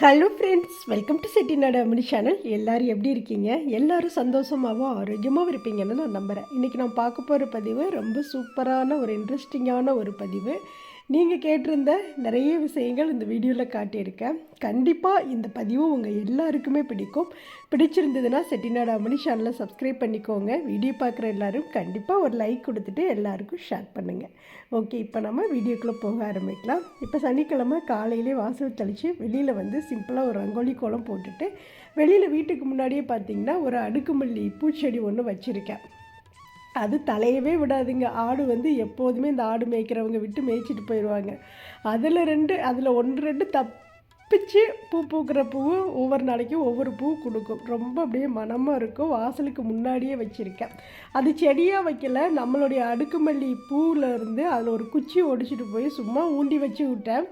Hello friends welcome to Chettinad Ammani channel எல்லோரும் எப்படி இருக்கீங்க? எல்லோரும் சந்தோஷமாகவும் ஆரோக்கியமாகவும் இருப்பீங்கன்னு நான் நம்புகிறேன் இன்றைக்கி நான் பார்க்க போகிற பதிவு ரொம்ப சூப்பரான ஒரு இன்ட்ரெஸ்டிங்கான ஒரு பதிவு. நீங்கள் கேட்டிருந்த நிறைய விஷயங்கள் இந்த வீடியோவில் காட்டியிருக்கேன். கண்டிப்பாக இந்த பதிவு உங்கள் எல்லாருக்குமே பிடிக்கும். பிடிச்சிருந்ததுன்னா செட்டிநாடு அமணி சேனலை சப்ஸ்கிரைப் பண்ணிக்கோங்க. வீடியோ பார்க்குற எல்லோரும் கண்டிப்பாக ஒரு லைக் கொடுத்துட்டு எல்லாருக்கும் ஷேர் பண்ணுங்கள் ஓகே இப்போ நம்ம வீடியோக்குள்ளே போக ஆரம்பிக்கலாம். இப்போ சனிக்கிழமை காலையிலே வாசல் தெளித்து வெளியில் வந்து சிம்பிளாக ஒரு ரங்கோலி கோலம் போட்டுட்டு வெளியில் வீட்டுக்கு முன்னாடியே பார்த்தீங்கன்னா ஒரு அடுக்குமல்லி பூச்செடி ஒன்று வச்சுருக்கேன். அது தலையவே விடாதுங்க. ஆடு வந்து எப்போதுமே இந்த ஆடு மேய்க்கிறவங்க விட்டு மேய்ச்சிட்டு போயிடுவாங்க அதில் ரெண்டு அதில் ஒன்று ரெண்டு தப்பிச்சு பூ பூக்கிற பூ ஒவ்வொரு நாளைக்கும் ஒவ்வொரு பூ கொடுக்கும். ரொம்ப அப்படியே மனமாக இருக்கும். வாசலுக்கு முன்னாடியே வச்சுருக்கேன். அது செடியாக வைக்கல. நம்மளுடைய அடுக்குமல்லி பூவில் இருந்து அதில் ஒரு குச்சி ஒடிச்சிட்டு போய் சும்மா ஊண்டி வச்சு விட்டேன்.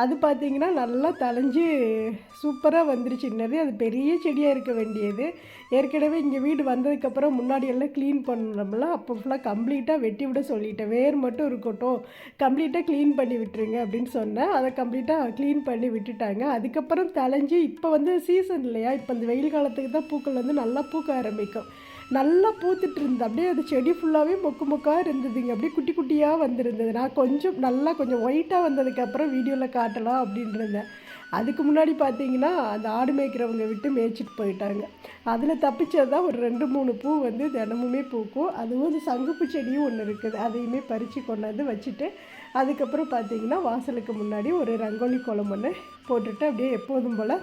அது பார்த்திங்கன்னா நல்லா தளைஞ்சு சூப்பராக வந்துருச்சு. என்னது அது பெரிய செடியாக இருக்க வேண்டியது. ஏற்கனவே இங்கே வீடு வந்ததுக்கப்புறம் முன்னாடி எல்லாம் க்ளீன் பண்ணோம்ல அப்போ ஃபுல்லாக கம்ப்ளீட்டாக வெட்டி விட சொல்லிட்டேன். வேர் மட்டும் இருக்கட்டும் கம்ப்ளீட்டாக க்ளீன் பண்ணி விட்டுருங்க அப்படின்னு சொன்னேன். அதை கம்ப்ளீட்டாக க்ளீன் பண்ணி விட்டுட்டாங்க. அதுக்கப்புறம் தளைஞ்சு இப்போ வந்து சீசன் இல்லையா? இப்போ இந்த வெயில் காலத்துக்கு தான் பூக்கள் வந்து நல்லா பூக்க ஆரம்பிக்கும். நல்லா பூத்துட்டு இருந்தது அப்படியே அது செடி ஃபுல்லாகவே மொக்கு மொக்காக இருந்ததுங்க. அப்படியே குட்டி குட்டியாக வந்திருந்தது. நான் கொஞ்சம் நல்லா கொஞ்சம் ஒயிட்டாக வந்ததுக்கப்புறம் வீடியோவில் காட்டலாம் அப்படின்றத. அதுக்கு முன்னாடி பார்த்தீங்கன்னா அந்த ஆடு மேய்க்கிறவங்க விட்டு மேய்ச்சிட்டு போயிட்டாங்க. அதில் தப்பிச்சது தான் ஒரு ரெண்டு மூணு பூ வந்து தினமுமே பூக்கும். அதுவும் அந்த சங்குப்பு செடியும் ஒன்று இருக்குது. அதையுமே பறித்து கொண்டாந்து வச்சுட்டு அதுக்கப்புறம் பார்த்தீங்கன்னா வாசலுக்கு முன்னாடி ஒரு ரங்கோலி கோலம் ஒன்று போட்டுட்டு அப்படியே எப்போதும் போல்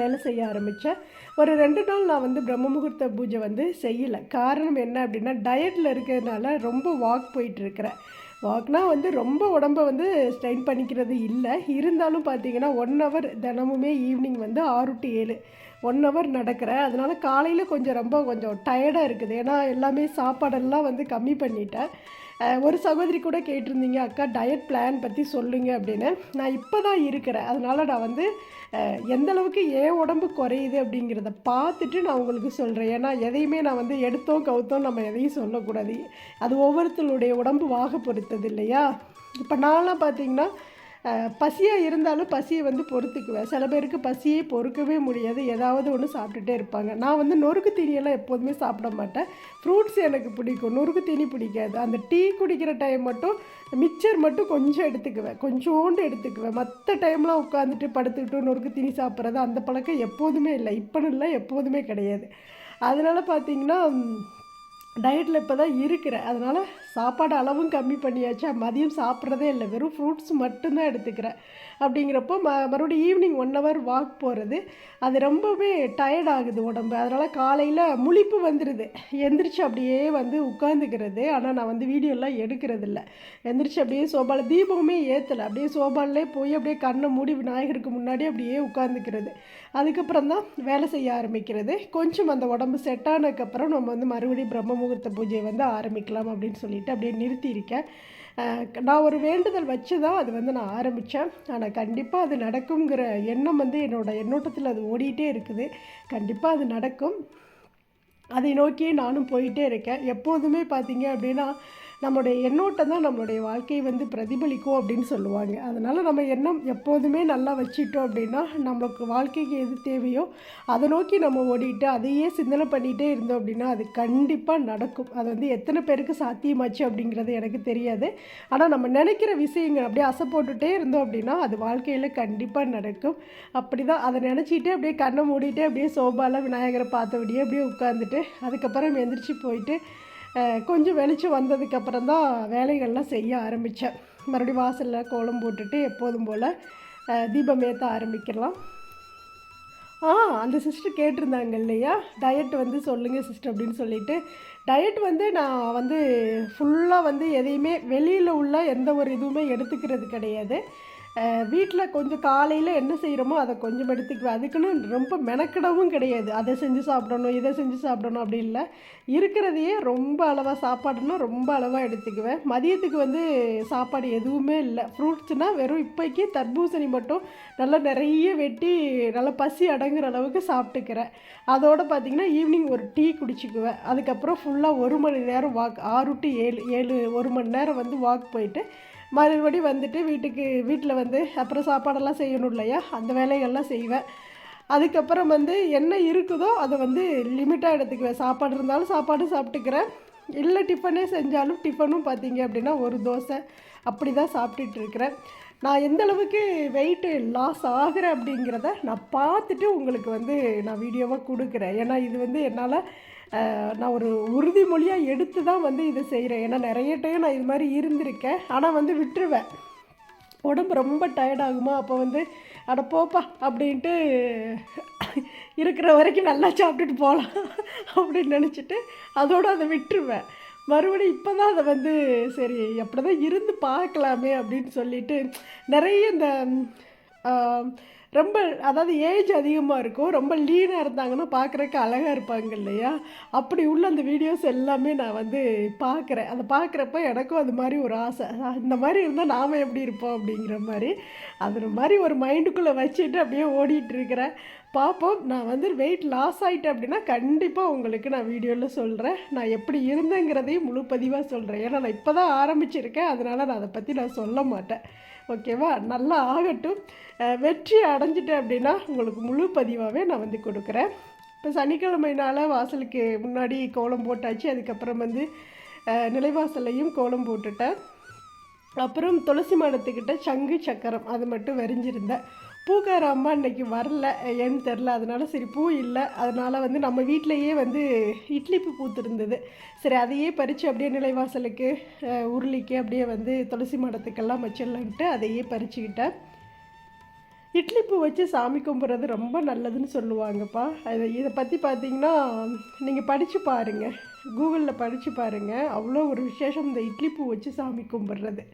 வேலை செய்ய ஆரம்பித்தேன் ஒரு ரெண்டு நாள் நான் வந்து பிரம்ம முகூர்த்த பூஜை வந்து செய்யலை. காரணம் என்ன அப்படின்னா டயட்டில் இருக்கிறதுனால ரொம்ப வாக் போயிட்டுருக்கிறேன் வாக்னால் வந்து ரொம்ப உடம்ப வந்து ஸ்ட்ரெயின் பண்ணிக்கிறது இல்லை. இருந்தாலும் பார்த்தீங்கன்னா ஒன் ஹவர் தினமுமே ஈவினிங் வந்து ஆறு டு ஏழு. ஒன் ஹவர் நடக்கிறேன். அதனால் காலையில் கொஞ்சம் ரொம்ப கொஞ்சம் டயர்டாக இருக்குது. ஏன்னா எல்லாமே சாப்பாடெல்லாம் வந்து கம்மி பண்ணிட்டேன். ஒரு சகோதரி கூட கேட்டிருந்தீங்க அக்கா டயட் பிளான் பற்றி சொல்லுங்க அப்படின்னு. நான் இப்போ தான் இருக்கிறேன். அதனால் நான் வந்து எந்த அளவுக்கு ஏன் உடம்பு குறையுது அப்படிங்கிறத பார்த்துட்டு நான் உங்களுக்கு சொல்கிறேன் ஏன்னா எதையுமே நான் வந்து எடுத்தோம் கவுத்தோம் நம்ம எதையும் சொல்லக்கூடாது. அது ஒவ்வொருத்தருடைய உடம்பு வாக பொறுத்தது இல்லையா? இப்போ நான்லாம் பார்த்தீங்கன்னா பசியாக இருந்தாலும் பசியை வந்து பொறுத்துக்குவேன். சில பேருக்கு பசியே பொறுக்கவே முடியாது. ஏதாவது ஒன்று சாப்பிட்டுட்டே இருப்பாங்க. நான் வந்து நொறுக்கு தீனியெல்லாம் எப்போதுமே சாப்பிட மாட்டேன். ஃப்ரூட்ஸ் எனக்கு பிடிக்கும். நொறுக்கு தீனி பிடிக்காது. அந்த டீ குடிக்கிற டைம் மட்டும் மிக்சர் மட்டும் கொஞ்சம் எடுத்துக்குவேன். கொஞ்சோண்டு எடுத்துக்குவேன். மற்ற டைம்லாம் உட்காந்துட்டு படுத்துக்கிட்டு நொறுக்கு தீனி சாப்பிட்றது அந்த பழக்கம் எப்போதுமே இல்லை. இப்போன்னு இல்லை எப்போதுமே கிடையாது. அதனால் பார்த்தீங்கன்னா டயட்டில் இப்போ தான் இருக்கிறேன். அதனால் சாப்பாடு அளவும் கம்மி பண்ணியாச்சா? மதியம் சாப்பிட்றதே இல்லை. வெறும் ஃப்ரூட்ஸ் மட்டும்தான் எடுத்துக்கிறேன். அப்படிங்கிறப்போ ம மறுபடியும் ஈவினிங் ஒன் ஹவர் வாக் போகிறது அது ரொம்பவே டயர்ட் ஆகுது உடம்பு. அதனால் காலையில் முழிப்பு வந்துடுது எந்திரிச்சு அப்படியே வந்து உட்காந்துக்கிறது ஆனால் நான் வந்து வீடியோலாம் எடுக்கிறது இல்லை எந்திரிச்சு அப்படியே சோபாவில் தீபமே ஏற்றலை அப்படியே சோபாலே போய் அப்படியே கண்ணை மூடி விநாயகருக்கு முன்னாடி அப்படியே உட்காந்துக்கிறது அதுக்கப்புறம் தான் வேலை செய்ய ஆரம்பிக்கிறது. கொஞ்சம் அந்த உடம்பு செட் ஆனதுக்கப்புறம் நம்ம வந்து மறுபடியும் பிரம்ம முகூர்த்த பூஜையை வந்து ஆரம்பிக்கலாம் அப்படின்னு சொல்லிட்டு அப்படியே நிறுத்தியிருக்கேன். நான் ஒரு வேண்டுதல் வச்சு தான் அது வந்து நான் ஆரம்பித்தேன் ஆனால் கண்டிப்பாக அது நடக்குங்கிற எண்ணம் வந்து என்னோடய எண்ணோட்டத்தில் அது ஓடிட்டே இருக்குது. கண்டிப்பாக அது நடக்கும். அதை நோக்கியே நானும் போயிட்டே இருக்கேன். எப்போதுமே பார்த்தீங்க அப்படின்னா நம்மளுடைய எண்ணோட்டம் தான் நம்மளுடைய வாழ்க்கையை வந்து பிரதிபலிக்கும் அப்படின்னு சொல்லுவாங்க. அதனால் நம்ம எண்ணம் எப்போதுமே நல்லா வச்சுட்டோம் அப்படின்னா நம்மளுக்கு வாழ்க்கைக்கு எது தேவையோ அதை நோக்கி நம்ம ஓடிட்டு அதையே சிந்தனை பண்ணிகிட்டே இருந்தோம் அப்படின்னா அது கண்டிப்பாக நடக்கும். அது வந்து எத்தனை பேருக்கு சாத்தியமாச்சு அப்படிங்கிறது எனக்கு தெரியாது. ஆனால் நம்ம நினைக்கிற விஷயங்கள் அப்படியே அசை போட்டுகிட்டே இருந்தோம் அப்படின்னா அது வாழ்க்கையில் கண்டிப்பாக நடக்கும். அப்படி தான் அதை நினச்சிட்டு அப்படியே கண்ணை மூடிட்டு அப்படியே சோபாவில் விநாயகரை பார்த்தபடியே அப்படியே உட்காந்துட்டு அதுக்கப்புறம் எந்திரிச்சு போயிட்டு கொஞ்சம் வெளிச்சம் வந்ததுக்கப்புறம் தான் வேலைகள்லாம் செய்ய ஆரம்பித்தேன். மறுபடியும் வாசலில் கோலம் போட்டுட்டு எப்போதும் போல் தீபம் ஏற்ற ஆரம்பிக்கலாம். ஆ அந்த சிஸ்டர் கேட்டிருந்தாங்க இல்லையா? டயட் வந்து சொல்லுங்கள் சிஸ்டர் அப்படின்னு சொல்லிட்டு. டயட் வந்து நான் வந்து ஃபுல்லாக வந்து எதையுமே வெளியில் உள்ள எந்த ஒரு இதுவுமே எடுத்துக்கிறது கிடையாது. வீட்டில் கொஞ்சம் காலையில் என்ன செய்கிறோமோ அதை கொஞ்சம் எடுத்துக்குவேன். அதுக்குன்னு ரொம்ப மெனக்கிடவும் கிடையாது. அதை செஞ்சு சாப்பிடணும் இதை செஞ்சு சாப்பிடணும் அப்படி இல்லை. இருக்கிறதையே ரொம்ப அளவாக சாப்பாடுனா ரொம்ப அளவாக எடுத்துக்குவேன். மதியத்துக்கு வந்து சாப்பாடு எதுவுமே இல்லை. ஃப்ரூட்ஸ்னால் வெறும் இப்போக்கி தர்பூசணி மட்டும் நல்லா நிறைய வெட்டி நல்லா பசி அடங்குற அளவுக்கு சாப்பிட்டுக்கிறேன். அதோடு பார்த்திங்கன்னா ஈவினிங் ஒரு டீ குடிச்சிக்குவேன். அதுக்கப்புறம் ஃபுல்லாக ஒரு மணி நேரம் வாக் ஆறு டு ஏழு ஏழு ஒரு மணி நேரம் வந்து வாக் போயிட்டு மறுபடி வந்துட்டு வீட்டுக்கு வீட்டில் வந்து அப்புறம் சாப்பாடெல்லாம் செய்யணும் இல்லையா? அந்த வேலைகள்லாம் செய்வேன். அதுக்கப்புறம் வந்து என்ன இருக்குதோ அதை வந்து லிமிட்டாக எடுத்துக்குவேன். சாப்பாடு இருந்தாலும் சாப்பாடு சாப்பிட்டுக்கிறேன். இல்லை டிஃபனே செஞ்சாலும் டிஃபனும் பார்த்தீங்க அப்படின்னா ஒரு தோசை அப்படி தான் சாப்பிட்டுட்டு இருக்கிறேன். நான் எந்த அளவுக்கு வெயிட்டு லாஸ் ஆகிறேன் அப்படிங்கிறத நான் பார்த்துட்டு உங்களுக்கு வந்து நான் வீடியோவாக கொடுக்குறேன். ஏன்னா இது வந்து என்னால் நான் ஒரு உறுதிமொழியாக எடுத்து தான் வந்து இதை செய்கிறேன் ஏன்னா நிறைய டைம் நான் இது மாதிரி இருந்திருக்கேன். ஆனால் வந்து விட்டுருவேன். உடம்பு ரொம்ப டயர்ட் ஆகுமா? அப்போ வந்து அட போப்பா அப்படின்ட்டு இருக்கிற வரைக்கும் நல்லா சாப்பிட்டுட்டு போகலாம் அப்படின்னு நினச்சிட்டு அதோடு அதை விட்டுருவேன். மறுபடியும் இப்போ தான் அதை வந்து சரி அப்படி தான் இருந்து பார்க்கலாமே அப்படின்னு சொல்லிட்டு நிறைய இந்த ரொம்ப அதாவது ஏஜ் அதிகமாக இருக்கும் ரொம்ப லீனாக இருந்தாங்கன்னா பார்க்குறக்கு அழகாக இருப்பாங்க இல்லையா? அப்படி உள்ள அந்த வீடியோஸ் எல்லாமே நான் வந்து பார்க்குறேன். அதை பார்க்குறப்ப எனக்கும் அது மாதிரி ஒரு ஆசை. இந்த மாதிரி இருந்தால் நாம் எப்படி இருப்போம் அப்படிங்கிற மாதிரி. அது மாதிரி ஒரு மைண்டுக்குள்ளே வச்சுட்டு அப்படியே ஓடிட்டு இருக்கிறேன். பார்ப்போம். நான் வந்து வெயிட் லாஸ் ஆகிட்டேன் அப்படின்னா கண்டிப்பாக உங்களுக்கு நான் வீடியோவில் சொல்கிறேன் நான் எப்படி இருந்தேங்கிறதையும் முழு பதிவாக சொல்கிறேன் ஏன்னா நான் இப்போ தான் ஆரம்பிச்சிருக்கேன். அதனால் நான் அதை பற்றி நான் சொல்ல மாட்டேன். ஓகேவா? நல்லா ஆகட்டும். வெற்றி அடைஞ்சிட்டேன் அப்படின்னா உங்களுக்கு முழு பதிவாகவே நான் வந்து கொடுக்குறேன். இப்போ சனிக்கிழமைனால வாசலுக்கு முன்னாடி கோலம் போட்டாச்சு. அதுக்கப்புறம் வந்து நிலைவாசல்லையும் கோலம் போட்டுட்டேன். அப்புறம் துளசி மாடத்துக்கிட்ட சங்கு சக்கரம் அது மட்டும் வரைஞ்சிருந்தேன். பூக்கார அம்மா இன்னைக்கு வரல. ஏன்னு தெரில அதனால சரி பூ இல்லை. அதனால் வந்து நம்ம வீட்டிலையே வந்து இட்லி பூ பூத்துருந்தது. சரி அதையே பறித்து அப்படியே நிலைவாசலுக்கு உருளிக்கு அப்படியே வந்து துளசி மடத்துக்கெல்லாம் வச்சிடலான்ட்டு அதையே பறிச்சுக்கிட்டேன். இட்லி பூ வச்சு சாமி கும்பிட்றது ரொம்ப நல்லதுன்னு சொல்லுவாங்கப்பா. அது இதை பற்றி பார்த்தீங்கன்னா நீங்கள் படித்து பாருங்கள் கூகுளில் படித்து பாருங்கள் அவ்வளோ ஒரு விசேஷம் இந்த இட்லி பூ வச்சு சாமி கும்பிட்றது.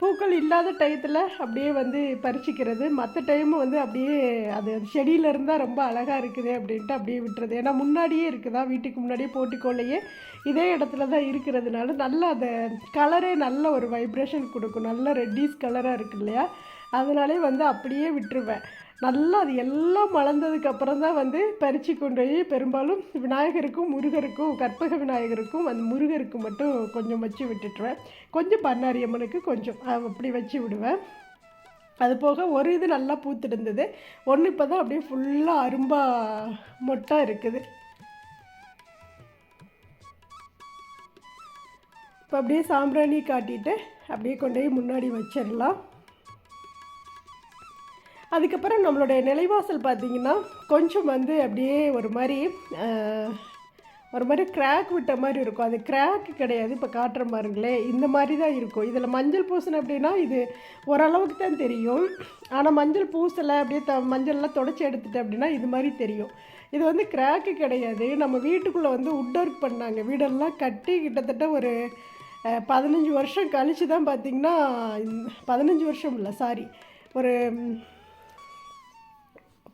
பூக்கள் இல்லாத டயத்தில் அப்படியே வந்து பறிச்சிக்கிறது. மற்ற டைமும் வந்து அப்படியே அது செடியில் இருந்தால் ரொம்ப அழகாக இருக்குது அப்படின்ட்டு அப்படியே விட்டுறது. ஏன்னா முன்னாடியே இருக்குதா? வீட்டுக்கு முன்னாடியே போட்டிக்கோள்ளையே. இதே இடத்துல தான் இருக்கிறதுனால நல்ல அதை கலரே நல்ல ஒரு வைப்ரேஷன் கொடுக்கும். நல்ல ரெட்டிஸ் கலராக இருக்கு இல்லையா? அதனாலே வந்து அப்படியே விட்டுருவேன். நல்லா அது எல்லாம் மலர்ந்ததுக்கு அப்புறம் தான் வந்து பறித்து கொண்டு போய் பெரும்பாலும் விநாயகருக்கும் முருகருக்கும் கற்பக விநாயகருக்கும் அந்த முருகருக்கு மட்டும் கொஞ்சம் வச்சு விட்டுட்டுருவேன். கொஞ்சம் பண்ணாரி அம்மனுக்கு கொஞ்சம் அப்படி வச்சு விடுவேன். அது போக ஒரு இது நல்லா பூத்திருந்தது ஒன்று இப்போ தான் அப்படியே ஃபுல்லாக அரும்பா மொட்டாக இருக்குது. இப்போ அப்படியே சாம்பிராணி காட்டிட்டு அப்படியே கொண்டு போய் முன்னாடி வச்சிடலாம். அதுக்கப்புறம் நம்மளுடைய நிலைவாசல் பார்த்தீங்கன்னா கொஞ்சம் வந்து அப்படியே ஒரு மாதிரி ஒரு மாதிரி கிராக் விட்ட மாதிரி இருக்கும். அது கிராக் கிடையாது. இப்போ காட்டுற மாதிரிங்களே இந்த மாதிரி தான் இருக்கும். இதில் மஞ்சள் பூசணும் அப்படின்னா இது ஓரளவுக்கு தான் தெரியும். ஆனால் மஞ்சள் பூசலை அப்படியே த மஞ்சள்லாம் தொடச்சி எடுத்துட்டு அப்படின்னா இது மாதிரி தெரியும். இது வந்து கிராக்கு கிடையாது. நம்ம வீட்டுக்குள்ளே வந்து உட் ஒர்க் பண்ணாங்க. வீடெல்லாம் கட்டி கிட்டத்தட்ட ஒரு பதினஞ்சு வருஷம் கழித்து தான் பார்த்திங்கன்னா பதினஞ்சு வருஷம் இல்லை சாரி ஒரு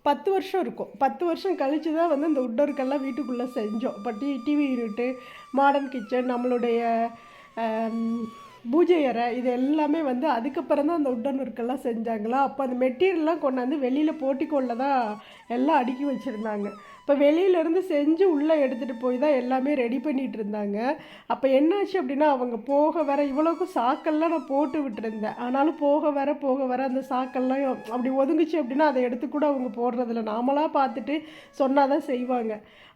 பத்து வருஷம் இருக்கும். பத்து வருஷம் கழிச்சு தான் வந்து இந்த உட்டோருக்கெல்லாம் வீட்டுக்குள்ளே செஞ்சோம். இப்போ T TV unit modern kitchen நம்மளுடைய பூஜை அறை இது எல்லாமே வந்து அதுக்கப்புறம் தான் அந்த உட்டன் ஒர்க்கெல்லாம் செஞ்சாங்களா? அப்போ அந்த மெட்டீரியல்லாம் கொண்டாந்து வெளியில் போட்டிக்கோளில் தான் எல்லாம் அடுக்கி வச்சுருந்தாங்க. இப்போ வெளியிலேருந்து செஞ்சு உள்ளே எடுத்துகிட்டு போய் தான் எல்லாமே ரெடி பண்ணிகிட்டு இருந்தாங்க. அப்போ என்னாச்சு அப்படின்னா அவங்க போக வர இவ்வளோக்கும் சாக்கெல்லாம் நான் போட்டு விட்டுருந்தேன். ஆனாலும் போக வர போக வர அந்த சாக்கெல்லாம் அப்படி ஒதுங்குச்சு அப்படின்னா அதை எடுத்து கூட அவங்க போடுறதில்ல. நாமளாக பார்த்துட்டு சொன்னால் தான் செய்வாங்க.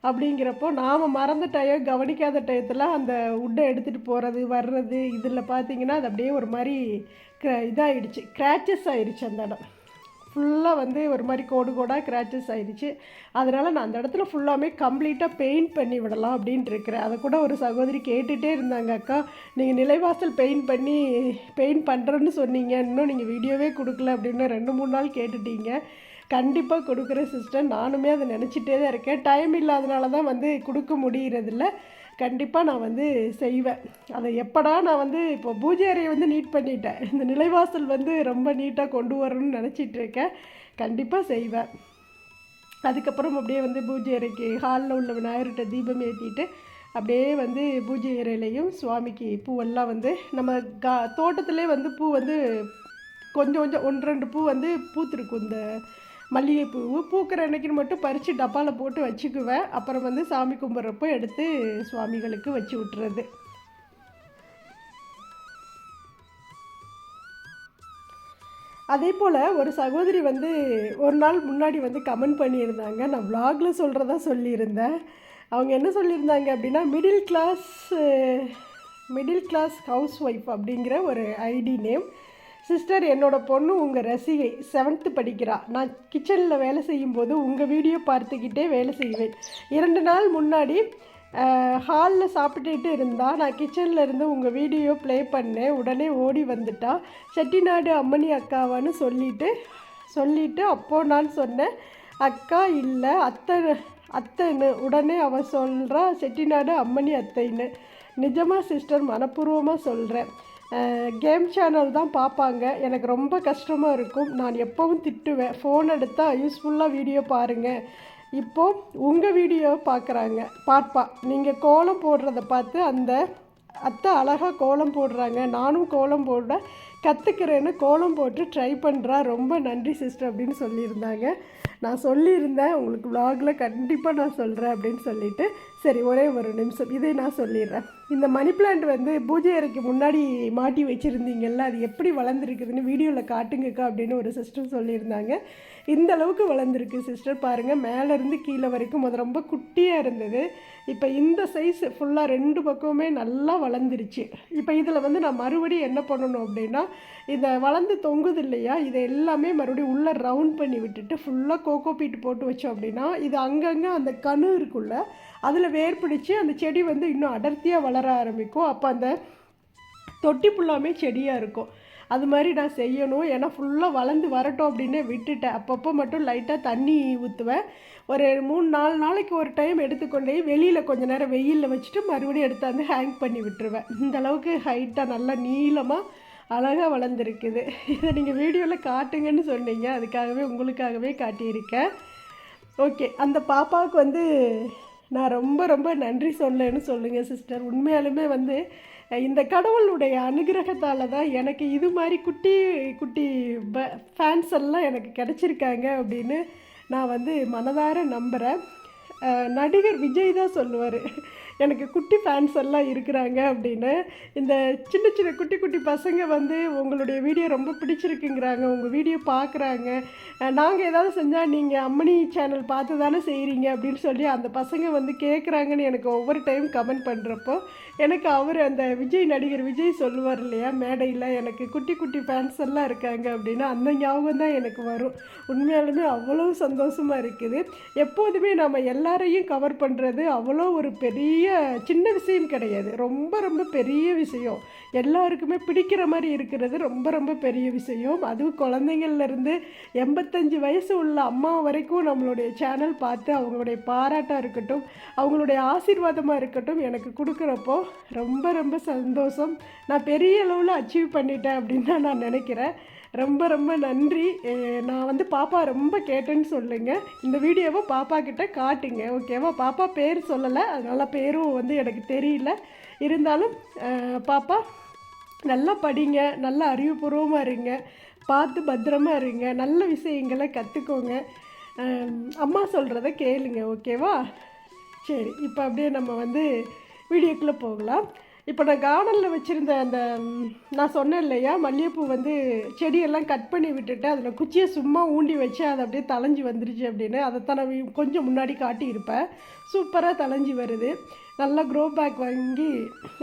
அப்படிங்கிறப்போ நாம் மறந்த டயம் கவனிக்காத டயத்தில் அந்த உட்டை எடுத்துகிட்டு போகிறது வர்றது இதில் பார்த்தீங்கன்னா அது அப்படியே ஒரு மாதிரி க இதாகிடுச்சு கிராச்சஸ் ஆயிடுச்சு அந்த இடம். ஃபுல்லாக வந்து ஒரு மாதிரி கோடு கோடாக கிராச்சஸ் ஆகிடுச்சு அதனால் நான் அந்த இடத்துல ஃபுல்லாமே கம்ப்ளீட்டாக பெயிண்ட் பண்ணி விடலாம் அப்படின்ட்டு இருக்கிறேன். அதை கூட ஒரு சகோதரி கேட்டுகிட்டே இருந்தாங்க அக்கா நீங்கள் நிலைவாசல் பெயிண்ட் பண்ணி பெயிண்ட் பண்ணுறேன்னு சொன்னீங்க. இன்னும் நீங்கள் வீடியோவே கொடுக்கல அப்படின்னு ரெண்டு மூணு நாள் கேட்டுட்டீங்க. கண்டிப்பாக கொடுக்குற சிஸ்டர் நானுமே அதை நினச்சிட்டே தான் இருக்கேன். டைம் இல்லாதனால தான் வந்து கொடுக்க முடியறதில்ல. கண்டிப்பாக நான் வந்து செய்வேன். அதை எப்படா நான் வந்து இப்போ பூஜை அறையை வந்து நீட் பண்ணிட்டேன். இந்த நிலைவாசல் வந்து ரொம்ப நீட்டாக கொண்டு வரணும்னு நினச்சிட்டு இருக்கேன். கண்டிப்பாக செய்வேன். அதுக்கப்புறம் அப்படியே வந்து பூஜை அறைக்கு ஹாலில் உள்ள விநாயகர்கிட்ட தீபம் ஏற்றிட்டு அப்படியே வந்து பூஜை அறையிலையும் சுவாமிக்கு பூவெல்லாம் வந்து நம்ம கா தோட்டத்திலே வந்து பூ வந்து கொஞ்சம் கொஞ்சம் ஒன்று ரெண்டு பூ வந்து பூத்திருக்கும். இந்த மல்லிகைப்பூ பூக்கிற அன்னைக்குன்னு மட்டும் பறித்து டப்பாவில் போட்டு வச்சுக்குவேன். அப்புறம் வந்து சாமி கும்பிட்றப்போ எடுத்து சுவாமிகளுக்கு வச்சு விட்டுறது. அதே போல் ஒரு சகோதரி வந்து ஒரு நாள் முன்னாடி வந்து கமெண்ட் பண்ணியிருந்தாங்க. நான் விலாகில் சொல்கிறதா சொல்லியிருந்தேன். அவங்க என்ன சொல்லியிருந்தாங்க அப்படின்னா middle class middle class housewife அப்படிங்கிற ஒரு ஐடி நேம். சிஸ்டர் என்னோட பொண்ணு உங்கள் ரசிகை செவன்த்து படிக்கிறா. நான் கிச்சனில் வேலை செய்யும்போது உங்கள் வீடியோ பார்த்துக்கிட்டே வேலை செய்வேன். இரண்டு நாள் முன்னாடி ஹாலில் சாப்பிட்டுட்டு இருந்தா நான் கிச்சனில் இருந்து உங்கள் வீடியோ ப்ளே பண்ணேன். உடனே ஓடி வந்துட்டா. செட்டிநாடு அம்மணி அக்காவான்னு சொல்லிட்டு சொல்லிட்டு அப்போது நான் சொன்னேன் அக்கா இல்லை அத்தை அத்தைன்னு. உடனே அவள் சொல்கிறா செட்டிநாடு அம்மணி அத்தைன்னு. நிஜமாக சிஸ்டர் மனப்பூர்வமாக சொல்கிறேன் கேம் சேனல் தான் பார்ப்பாங்க. எனக்கு ரொம்ப கஷ்டமாக இருக்கும். நான் எப்போவும் திட்டுவேன். ஃபோன் எடுத்தால் யூஸ்ஃபுல்லாக வீடியோ பாருங்கள் இப்போது உங்கள் வீடியோ பார்க்குறாங்க. பார்ப்பா. நீங்கள் கோலம் போடுறத பார்த்து அந்த அத்தை அழகாக கோலம் போடுறாங்க. நானும் கோலம் போட கற்றுக்கிறேன்னு கோலம் போட்டு ட்ரை பண்ணுறா ரொம்ப நன்றி சிஸ்டர் அப்படின்னு சொல்லியிருந்தாங்க. நான் சொல்லியிருந்தேன் உங்களுக்கு vlogல கண்டிப்பாக நான் சொல்கிறேன் அப்படின்னு சொல்லிட்டு. சரி ஒரே ஒரு நிமிஷம் இதை நான் சொல்லிடுறேன். இந்த மணி பிளான்ட் வந்து பூஜை அறைக்கு முன்னாடி மாட்டி வச்சுருந்தீங்கல்ல அது எப்படி வளர்ந்துருக்குதுன்னு வீடியோவில் காட்டுங்கக்கா அப்படின்னு ஒரு சிஸ்டர் சொல்லியிருந்தாங்க. இந்த அளவுக்கு வளர்ந்துருக்கு சிஸ்டர் பாருங்கள் மேலேருந்து கீழே வரைக்கும் அது ரொம்ப குட்டியாக இருந்தது. இப்போ இந்த சைஸ் ஃபுல்லாக ரெண்டு பக்கமுமே நல்லா வளர்ந்துருச்சு. இப்போ இதில் வந்து நான் மறுபடியும் என்ன பண்ணணும் அப்படின்னா இதை வளர்ந்து தொங்குது இல்லையா இதை எல்லாமே மறுபடியும் உள்ளே ரவுண்ட் பண்ணி விட்டுட்டு ஃபுல்லாக கோகோ பீட் போட்டு வச்சோம் அப்படின்னா இது அங்கங்கே அந்த கணு இருக்குல்ல அதில் வேர் பிடிச்சி அந்த செடி வந்து இன்னும் அடர்த்தியாக வளர ஆரம்பிக்கும். அப்போ அந்த தொட்டி ஃபுல்லாமே செடியாக இருக்கும். அது மாதிரி நான் செய்யணும். ஏன்னா ஃபுல்லாக வளர்ந்து வரட்டும் அப்படின்னு விட்டுட்டேன். அப்பப்போ மட்டும் லைட்டாக தண்ணி ஊற்றுவேன் ஒரு மூணு நாலு நாளைக்கு ஒரு டைம் எடுத்துக்கொண்டே வெளியில் கொஞ்ச நேரம் வெயிலில் வச்சுட்டு மறுபடியும் எடுத்தாந்து ஹேங் பண்ணி விட்டுருவேன். இந்தளவுக்கு ஹைட்டாக நல்லா நீளமாக அழகாக வளர்ந்துருக்குது. இதை நீங்கள் வீடியோவில் காட்டுங்கன்னு சொன்னீங்க. அதுக்காகவே உங்களுக்காகவே காட்டியிருக்கேன். ஓகே அந்த பாப்பாவுக்கு வந்து நான் ரொம்ப ரொம்ப நன்றி சொல்லேன்னு சொல்லுங்கள் சிஸ்டர். உண்மையாலுமே வந்து இந்த கடவுளுடைய அனுகிரகத்தால் தான் எனக்கு இது மாதிரி குட்டி குட்டி ப ஃபேன்ஸ் எல்லாம் எனக்கு கிடச்சிருக்காங்க அப்படின்னு நான் வந்து மனதார நம்புகிறேன் நடிகர் விஜய் தான் சொல்லுவார். எனக்கு குட்டி ஃபேன்ஸ் எல்லாம் இருக்கிறாங்க அப்படின்னு. இந்த சின்ன சின்ன குட்டி குட்டி பசங்க வந்து உங்களுடைய வீடியோ ரொம்ப பிடிச்சிருக்குங்கிறாங்க உங்கள் வீடியோ பார்க்குறாங்க நாங்கள் ஏதாவது செஞ்சால் நீங்கள் அம்மணி சேனல் பார்த்து தானே செய்கிறீங்க அப்படின்னு சொல்லி அந்த பசங்க வந்து கேட்குறாங்கன்னு எனக்கு ஒவ்வொரு டைம் கமெண்ட் பண்ணுறப்போ எனக்கு அவர் அந்த விஜய் நடிகர் விஜய் சொல்லுவார் இல்லையா மேடையில் எனக்கு குட்டி குட்டி ஃபேன்ஸ் எல்லாம் இருக்காங்க அப்படின்னா அந்த ஞாபகம் தான் எனக்கு வரும். உண்மையாலுமே அவ்வளோ சந்தோஷமாக இருக்குது. எப்போதுமே நம்ம எல்லாரையும் கவர் பண்ணுறது அவ்வளோ ஒரு பெரிய சின்ன விஷயம் கிடையாது. ரொம்ப ரொம்ப பெரிய விஷயம். எல்லாருக்குமே பிடிக்கிற மாதிரி இருக்கிறது ரொம்ப ரொம்ப பெரிய விஷயம். அதுவும் குழந்தைங்கள்லேருந்து எண்பத்தஞ்சு வயசு உள்ள அம்மா வரைக்கும் நம்மளுடைய சேனல் பார்த்து அவங்களுடைய பாராட்டாக இருக்கட்டும் அவங்களுடைய ஆசீர்வாதமாக இருக்கட்டும் எனக்கு கொடுக்குறப்போ ரொம்ப ரொம்ப சந்தோஷம். நான் பெரிய அளவில் அச்சீவ் பண்ணிட்டேன் அப்படின்னு தான் நான் நினைக்கிறேன். ரொம்ப ரொம்ப நன்றி. நான் வந்து பாப்பா ரொம்ப கேட்டேன்னு சொல்லுங்கள் இந்த வீடியோவை பாப்பா கிட்ட காட்டுங்க. ஓகேவா பாப்பா பேர் சொல்லலை. அதனால் பேரும் வந்து எனக்கு தெரியல. இருந்தாலும் பாப்பா நல்லா படிங்க நல்லா அறிவுபூர்வமாக இருங்க பார்த்து பத்திரமா இருங்க நல்ல விஷயங்களை கற்றுக்கோங்க அம்மா சொல்கிறத கேளுங்க ஓகேவா? சரி இப்போ அப்படியே நம்ம வந்து வீடியோக்குள்ளே போகலாம். இப்போ நான் கார்டனில் வச்சுருந்த அந்த நான் சொன்னேன் இல்லையா மல்லிகைப்பூ வந்து செடியெல்லாம் கட் பண்ணி விட்டுட்டு அதில் குச்சியை சும்மா ஊண்டி வச்சு அதை அப்படியே தலைஞ்சி வந்துருச்சு அப்படின்னு அதைத்தான் நான் கொஞ்சம் முன்னாடி காட்டியிருப்பேன். சூப்பராக தலைஞ்சி வருது. நல்லா க்ரோ பேக் வாங்கி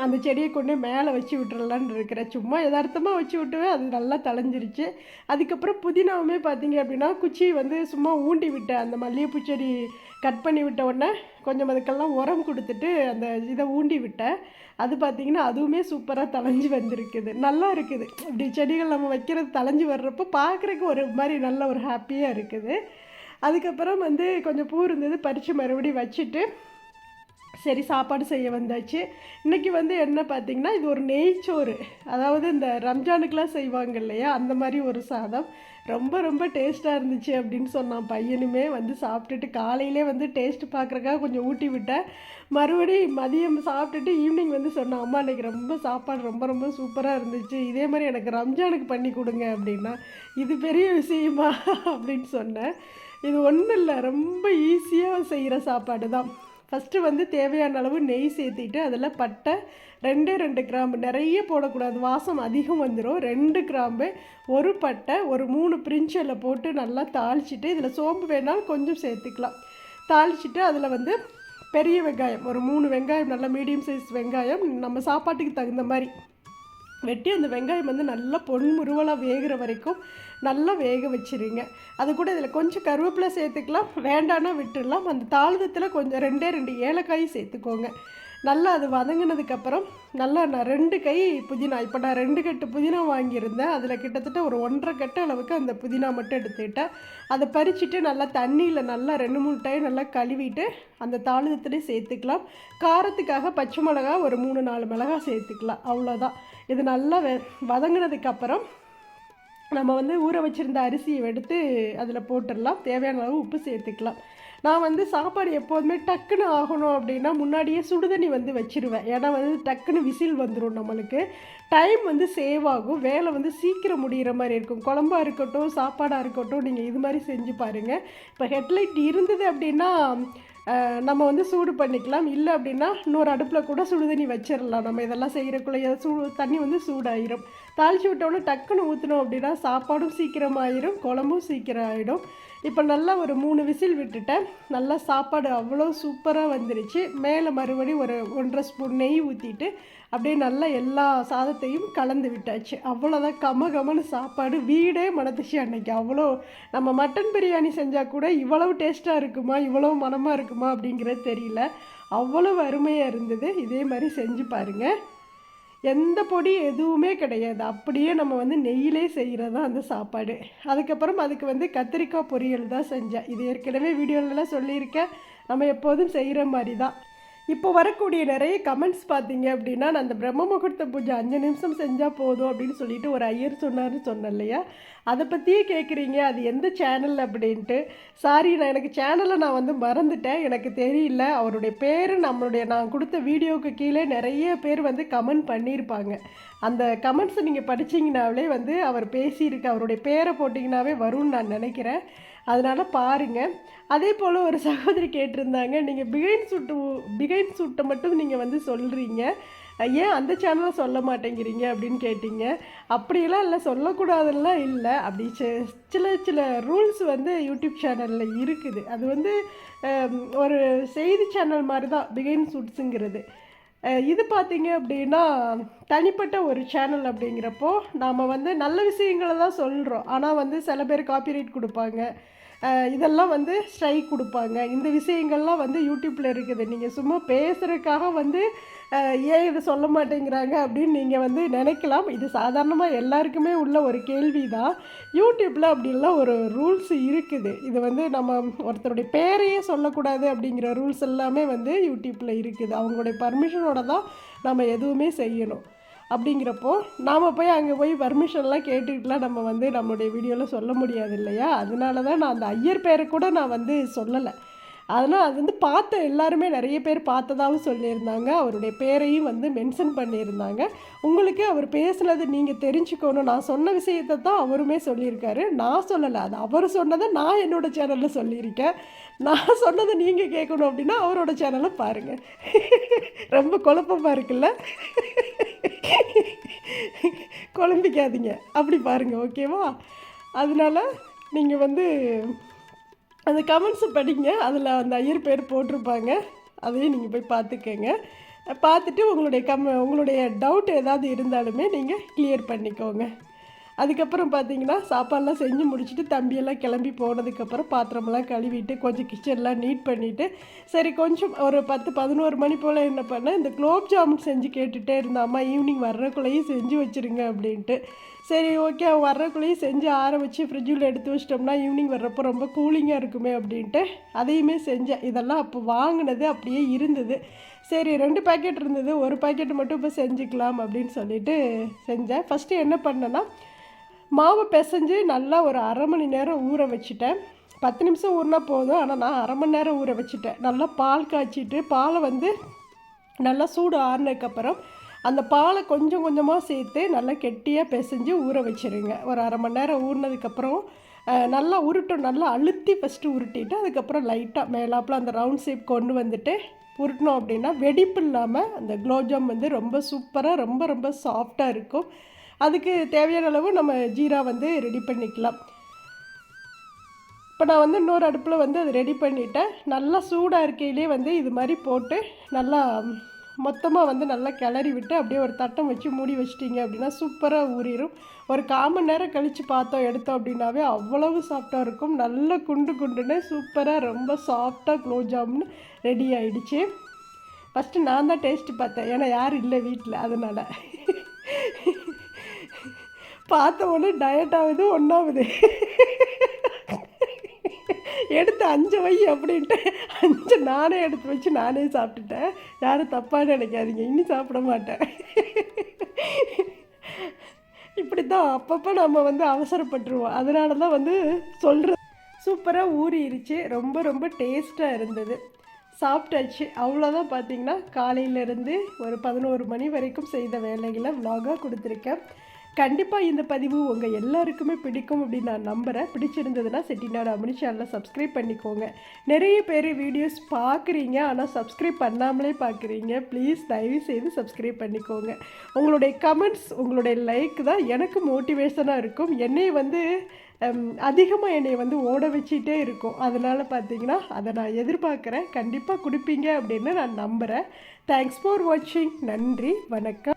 அந்த செடியை கொண்டு மேலே வச்சு விட்டுறலான்னு இருக்கிறேன். சும்மா எதார்த்தமாக வச்சு விட்டுவேன். அது நல்லா தலைஞ்சிருச்சு அதுக்கப்புறம் புதினாவுமே பார்த்தீங்க அப்படின்னா குச்சி வந்து சும்மா ஊண்டி விட்டேன் அந்த மல்லிகைப்பூ செடி கட் பண்ணி விட்ட உடனே கொஞ்சம் அதுக்கெல்லாம் உரம் கொடுத்துட்டு அந்த இதை ஊண்டி விட்டேன். அது பார்த்தீங்கன்னா அதுவுமே சூப்பராக தளைஞ்சு வந்திருக்குது. நல்லா இருக்குது. இப்படி செடிகள் நம்ம வைக்கிறது தளைஞ்சு வர்றப்போ பார்க்குறக்கு ஒரு மாதிரி நல்ல ஒரு ஹாப்பியாக இருக்குது. அதுக்கப்புறம் வந்து கொஞ்சம் பூ இருந்தது பறித்து மறுபடியும் வச்சுட்டு சரி சாப்பாடு செய்ய வந்தாச்சு. இன்றைக்கி வந்து என்ன பார்த்தீங்கன்னா இது ஒரு நெய்ச்சோறு. அதாவது இந்த ரம்ஜானுக்கெலாம் செய்வாங்க இல்லையா? அந்த மாதிரி ஒரு சாதம். ரொம்ப ரொம்ப டேஸ்ட்டாக இருந்துச்சு அப்படின்னு சொன்னான் பையனுமே. வந்து சாப்பிட்டுட்டு காலையிலே வந்து டேஸ்ட் பார்க்குறக்காக கொஞ்சம் ஊட்டி விட்டேன். மறுபடியும் மதியம் சாப்பிட்டுட்டு ஈவினிங் வந்து சொன்னான் அம்மா இன்னைக்கு ரொம்ப சாப்பாடு ரொம்ப ரொம்ப சூப்பராக இருந்துச்சு. இதே மாதிரி எனக்கு ரம்ஜானுக்கு பண்ணி கொடுங்க அப்படின்னா இது பெரிய விஷயமா? அப்படின்னு சொன்னேன். இது ஒன்றும் இல்லை ரொம்ப ஈஸியாக செய்கிற சாப்பாடு தான். ஃபஸ்ட்டு வந்து தேவையான அளவு நெய் சேர்த்திட்டு அதில் பட்டை ரெண்டே ரெண்டு கிராம்பு நிறைய போடக்கூடாது. வாசம் அதிகம் வந்துடும் ரெண்டு கிராம்பு ஒரு பட்டை ஒரு மூணு பிரிஞ்சில் போட்டு நல்லா தாளிச்சிட்டு இதில் சோம்பு வேணாலும் கொஞ்சம் சேர்த்துக்கலாம். தாளிச்சிட்டு அதில் வந்து பெரிய வெங்காயம் ஒரு மூணு வெங்காயம் நல்லா மீடியம் சைஸ் வெங்காயம் நம்ம சாப்பாட்டுக்கு தகுந்த மாதிரி வெட்டி அந்த வெங்காயம் வந்து நல்லா பொன்முருவலாக வேகிற வரைக்கும் நல்லா வேக வச்சிருங்க. அது கூட இதில் கொஞ்சம் கருவேப்பிலை சேர்த்துக்கலாம் வேண்டான்னா விட்டுடலாம். அந்த தாளதத்தில் கொஞ்சம் ரெண்டே ரெண்டு ஏலக்காய் சேர்த்துக்கோங்க. நல்லா அது வதங்கினதுக்கப்புறம் நல்லா நான் ரெண்டு கை புதினா இப்போ நான் ரெண்டு கட்டு புதினா வாங்கியிருந்தேன். அதில் கிட்டத்தட்ட ஒரு ஒன்றரை கட்டு அளவுக்கு அந்த புதினா மட்டும் எடுத்துக்கிட்டேன் அதை பறிச்சுட்டு நல்லா தண்ணியில் நல்லா ரெண்டு மூணு டைம் நல்லா கழுவிட்டு அந்த தாளிதத்துலேயே சேர்த்துக்கலாம். காரத்துக்காக பச்சை மிளகா ஒரு மூணு நாலு மிளகா சேர்த்துக்கலாம். அவ்வளோதான் இது நல்லா வதங்கினதுக்கப்புறம் நம்ம வந்து ஊற வச்சுருந்த அரிசியை எடுத்து அதில் போட்டுடலாம். தேவையான அளவு உப்பு சேர்த்துக்கலாம். நான் வந்து சாப்பாடு எப்போதுமே டக்குன்னு ஆகணும் அப்படின்னா முன்னாடியே சுடுதண்ணி வந்து வச்சிருவேன். ஏன்னா வந்து டக்குன்னு விசில் வந்துடும் நம்மளுக்கு. டைம் வந்து சேவ் ஆகும். வேலை வந்து சீக்கிரம் முடிகிற மாதிரி இருக்கும். குழம்பாக இருக்கட்டும் சாப்பாடாக இருக்கட்டும் நீங்கள் இது மாதிரி செஞ்சு பாருங்கள் இப்போ ஹெட்லைட் இருந்தது அப்படின்னா நம்ம வந்து சூடு பண்ணிக்கலாம். இல்லை அப்படின்னா இன்னொரு அடுப்பில் கூட சுடு தண்ணி வச்சிடலாம் நம்ம இதெல்லாம் செய்கிறக்குள்ளே சூடு தண்ணி வந்து சூடாயிரும். தாளிச்சு விட்டோன்னே டக்குன்னு ஊற்றினோம் அப்படின்னா சாப்பாடும் சீக்கிரமாயிரும் குழம்பும் சீக்கிரம் ஆகிடும் இப்போ நல்லா ஒரு மூணு விசில் விட்டுட்டேன். நல்லா சாப்பாடு அவ்வளோ சூப்பராக வந்துருச்சு. மேலே மறுபடியும் ஒரு ஒன்றரை ஸ்பூன் நெய் ஊற்றிட்டு அப்படியே நல்லா எல்லா சாதத்தையும் கலந்து விட்டாச்சு. அவ்வளோதான் கம கமன்னு சாப்பாடு. வீடே மணத்துச்சு அன்னைக்கு. அவ்வளோ நம்ம மட்டன் பிரியாணி செஞ்சால் கூட இவ்வளவு டேஸ்ட்டாக இருக்குமா இவ்வளோ மனமாக இருக்குமா அப்படிங்கிறது தெரியல. அவ்வளோ அருமையாக இருந்தது. இதே மாதிரி செஞ்சு பாருங்கள் எந்த பொடி எதுவுமே கிடையாது. அப்படியே நம்ம வந்து நெய்யிலே செய்கிறது தான் அந்த சாப்பாடு. அதுக்கப்புறம் அதுக்கு வந்து கத்திரிக்காய் பொரியல் தான் செஞ்சேன். இது ஏற்கனவே வீடியோலலாம் சொல்லியிருக்கேன். நம்ம எப்போதும் செய்கிற மாதிரி தான் இப்போ வரக்கூடிய நிறைய கமெண்ட்ஸ் பார்த்தீங்க அப்படின்னா நான் அந்த பிரம்ம முகூர்த்த பூஜை அஞ்சு நிமிஷம் செஞ்சால் போதும் அப்படின்னு சொல்லிட்டு ஒரு ஐயர் சொன்னார்னு சொன்னேன் இல்லையா? அதை பற்றியே கேட்குறீங்க அது எந்த சேனல் அப்படின்ட்டு. சாரி நான் எனக்கு சேனலை நான் வந்து மறந்துட்டேன். எனக்கு தெரியல. அவருடைய பேர் நம்மளுடைய நான் கொடுத்த வீடியோவுக்கு கீழே நிறைய பேர் வந்து கமெண்ட் பண்ணியிருப்பாங்க. அந்த கமெண்ட்ஸை நீங்கள் படிச்சீங்கனாலே வந்து அவர் பேசியிருக்கு. அவருடைய பேரை போட்டிங்கனாவே வரும்னு நான் நினைக்கிறேன். அதனால் பாருங்கள் அதே போல் ஒரு சகோதரி கேட்டிருந்தாங்க நீங்கள் பிகைன் சுட்டு பிகைன் சுட்டை மட்டும் நீங்கள் வந்து சொல்கிறீங்க ஏன் அந்த சேனலை சொல்ல மாட்டேங்கிறீங்க? அப்படின்னு கேட்டிங்க. அப்படியெல்லாம் இல்லை சொல்லக்கூடாதுலாம் இல்லை. அப்படி சில சில ரூல்ஸ் வந்து யூடியூப் சேனலில் இருக்குது. அது வந்து ஒரு செய்தி சேனல் மாதிரி தான் பிகைன் சுட்ஸுங்கிறது இது பார்த்தீங்க அப்படின்னா தனிப்பட்ட ஒரு சேனல் அப்படிங்கிறப்போ நாம் வந்து நல்ல விஷயங்களை தான் சொல்கிறோம் ஆனால் வந்து சில பேர் காப்பிரைட் கொடுப்பாங்க. இதெல்லாம் வந்து ஸ்ட்ரைக் கொடுப்பாங்க. இந்த விஷயங்கள்லாம் வந்து யூடியூப்பில் இருக்குது. நீங்கள் சும்மா பேசுகிறதுக்காக வந்து ஏன் இதை சொல்ல மாட்டேங்கிறாங்க அப்படின்னு நீங்கள் வந்து நினைக்கலாம். இது சாதாரணமாக எல்லாருக்குமே உள்ள ஒரு கேள்வி தான் யூடியூப்பில் அப்படிலாம் ஒரு ரூல்ஸ் இருக்குது. இது வந்து நம்ம ஒருத்தருடைய பேரையே சொல்லக்கூடாது அப்படிங்கிற ரூல்ஸ் எல்லாமே வந்து யூடியூப்பில் இருக்குது. அவங்களுடைய பர்மிஷனோட தான் நம்ம எதுவுமே செய்யணும். அப்படிங்கிறப்போ நாம் போய் அங்கே போய் பர்மிஷன்லாம் கேட்டுக்கிட்டுலாம் நம்ம வந்து நம்மளுடைய வீடியோவில் சொல்ல முடியாது இல்லையா? அதனால தான் நான் அந்த ஐயர் பேரை கூட நான் வந்து சொல்லலை. அதனால் அது வந்து பார்த்த எல்லாருமே நிறைய பேர் பார்த்ததாகவும் சொல்லியிருந்தாங்க. அவருடைய பேரையும் வந்து மென்ஷன் பண்ணியிருந்தாங்க. உங்களுக்கு அவர் பேசுனது நீங்கள் தெரிஞ்சுக்கணும். நான் சொன்ன விஷயத்தை தான் அவருமே சொல்லியிருக்காரு. நான் சொல்லலை. அது அவர் சொன்னதை நான் என்னோடய சேனலில் சொல்லியிருக்கேன். நான் சொன்னதை நீங்கள் கேட்கணும் அப்படின்னா அவரோட சேனலை பாருங்கள் ரொம்ப குழப்பமாக இருக்குல்ல? குழம்பிக்காதீங்க. அப்படி பாருங்கள் ஓகேவா? அதனால நீங்கள் வந்து அந்த கமெண்ட்ஸை படிங்க. அதில் அந்த ஐயர் பேர் போட்டிருப்பாங்க. அதையும் நீங்கள் போய் பார்த்துக்கங்க. பார்த்துட்டு உங்களுடைய கம் உங்களுடைய டவுட் ஏதாவது இருந்தாலுமே நீங்கள் கிளியர் பண்ணிக்கோங்க. அதுக்கப்புறம் பார்த்தீங்கன்னா சாப்பாடெல்லாம் செஞ்சு முடிச்சுட்டு தம்பியெல்லாம் கிளம்பி போனதுக்கப்புறம் பாத்திரமெல்லாம் கழுவிட்டு கொஞ்சம் கிச்சன்லாம் நீட் பண்ணிவிட்டு சரி கொஞ்சம் ஒரு பத்து பதினோரு மணி போல் என்ன பண்ணேன் இந்த குலோப் ஜாமுன் செஞ்சு கேட்டுகிட்டே இருந்தாம்மா ஈவினிங் வர்றக்குள்ளேயும் செஞ்சு வச்சுருங்க அப்படின்ட்டு. சரி ஓகே அவன் வர்றக்குள்ளேயும் செஞ்சு ஆற வச்சு ஃப்ரிட்ஜில் எடுத்து வச்சிட்டோம்னா ஈவினிங் வர்றப்போ ரொம்ப கூலிங்காக இருக்குமே அப்படின்ட்டு அதையுமே செஞ்சேன். இதெல்லாம் அப்போ வாங்கினது அப்படியே இருந்தது. சரி ரெண்டு பாக்கெட் இருந்தது ஒரு பாக்கெட் மட்டும் இப்போ செஞ்சுக்கலாம் அப்படின்னு சொல்லிட்டு செஞ்சேன். ஃபஸ்ட்டு என்ன பண்ணேன்னா மாவு பிசைஞ்சு நல்லா ஒரு அரை மணி நேரம் ஊற வச்சுட்டேன். பத்து நிமிஷம் ஊறினா போதும். ஆனால் நான் அரை மணி நேரம் ஊற வச்சுட்டேன். நல்லா பால் காய்ச்சிட்டு பாலை வந்து நல்லா சூடு ஆறுனதுக்கப்புறம் அந்த பாலை கொஞ்சம் கொஞ்சமாக சேர்த்து நல்லா கெட்டியாக பிசைஞ்சு ஊற வச்சிருங்க. ஒரு அரை மணி நேரம் ஊறினதுக்கப்புறம் நல்லா உருட்டும். நல்லா அழுத்தி ஃபஸ்ட்டு உருட்டிட்டு அதுக்கப்புறம் லைட்டாக மேலாப்பில் அந்த ரவுண்ட் ஷேப் கொண்டு வந்துட்டு உருட்டினோம் அப்படின்னா வெடிப்பு இல்லாமல் அந்த குலோப்ஜாம் வந்து ரொம்ப சூப்பராக ரொம்ப ரொம்ப சாஃப்டாக இருக்கும். அதுக்கு தேவையான அளவு நம்ம ஜீரா வந்து ரெடி பண்ணிக்கலாம். இப்போ நான் வந்து இன்னொரு அடுப்பில் வந்து அதை ரெடி பண்ணிட்டேன். நல்லா சூடாக இருக்கையிலே வந்து இது மாதிரி போட்டு நல்லா மொத்தமாக வந்து நல்லா கிளறி விட்டு அப்படியே ஒரு தட்டம் வச்சு மூடி வச்சிட்டிங்க அப்படின்னா சூப்பராக ஊறிடும் ஒரு கால் மணி நேரம் கழித்து பார்த்தோம் எடுத்தோம் அப்படின்னாவே அவ்வளவு சாஃப்டாக இருக்கும். நல்ல குண்டு குண்டுன்னு சூப்பராக ரொம்ப சாஃப்டாக குலோப்ஜாமுன் ரெடி ஆயிடுச்சு. ஃபஸ்ட்டு நான் தான் டேஸ்ட்டு பார்த்தேன். ஏன்னா யாரும் இல்லை வீட்டில் அதனால். பார்த்த உடனே டயட் ஆகுது ஒன்றாவது எடுத்து அஞ்சு வை அப்படின்ட்டு அஞ்சு நானே எடுத்து வச்சு நானே சாப்பிட்டுட்டேன். யாரும் தப்பாக நினைக்காதீங்க இனி சாப்பிட மாட்டேன். இப்படி தான் அப்பப்போ நம்ம வந்து அவசரப்பட்டுருவோம். அதனால தான் வந்து சொல்கிற சூப்பராக ஊறிடுச்சு ரொம்ப ரொம்ப டேஸ்ட்டாக இருந்தது. சாப்பிட்டாச்சு. அவ்வளோதான் பார்த்தீங்கன்னா காலையிலேருந்து ஒரு பதினோரு மணி வரைக்கும் செய்த வேலைகளை விலாகாக கொடுத்துருக்கேன். கண்டிப்பாக இந்த பதிவு உங்கள் எல்லாருக்குமே பிடிக்கும் அப்படின்னு நான் நம்புகிறேன் பிடிச்சிருந்ததுன்னா செட்டிநாடு அமினி சேனலை சப்ஸ்கிரைப் பண்ணிக்கோங்க. நிறைய பேர் வீடியோஸ் பார்க்குறீங்க ஆனால் சப்ஸ்கிரைப் பண்ணாமலே பார்க்குறீங்க ப்ளீஸ் தயவு செய்து சப்ஸ்கிரைப் பண்ணிக்கோங்க. உங்களுடைய கமெண்ட்ஸ் உங்களுடைய லைக் தான் எனக்கு மோட்டிவேஷனாக இருக்கும். என்னை வந்து அதிகமாக என்னை வந்து ஓட வச்சிட்டே இருக்கும். அதனால் பார்த்தீங்கன்னா அதை நான் எதிர்பார்க்குறேன். கண்டிப்பாக கொடுப்பீங்க அப்படின்னு நான் நம்புகிறேன் தேங்க்ஸ் ஃபார் வாட்சிங் நன்றி வணக்கம்.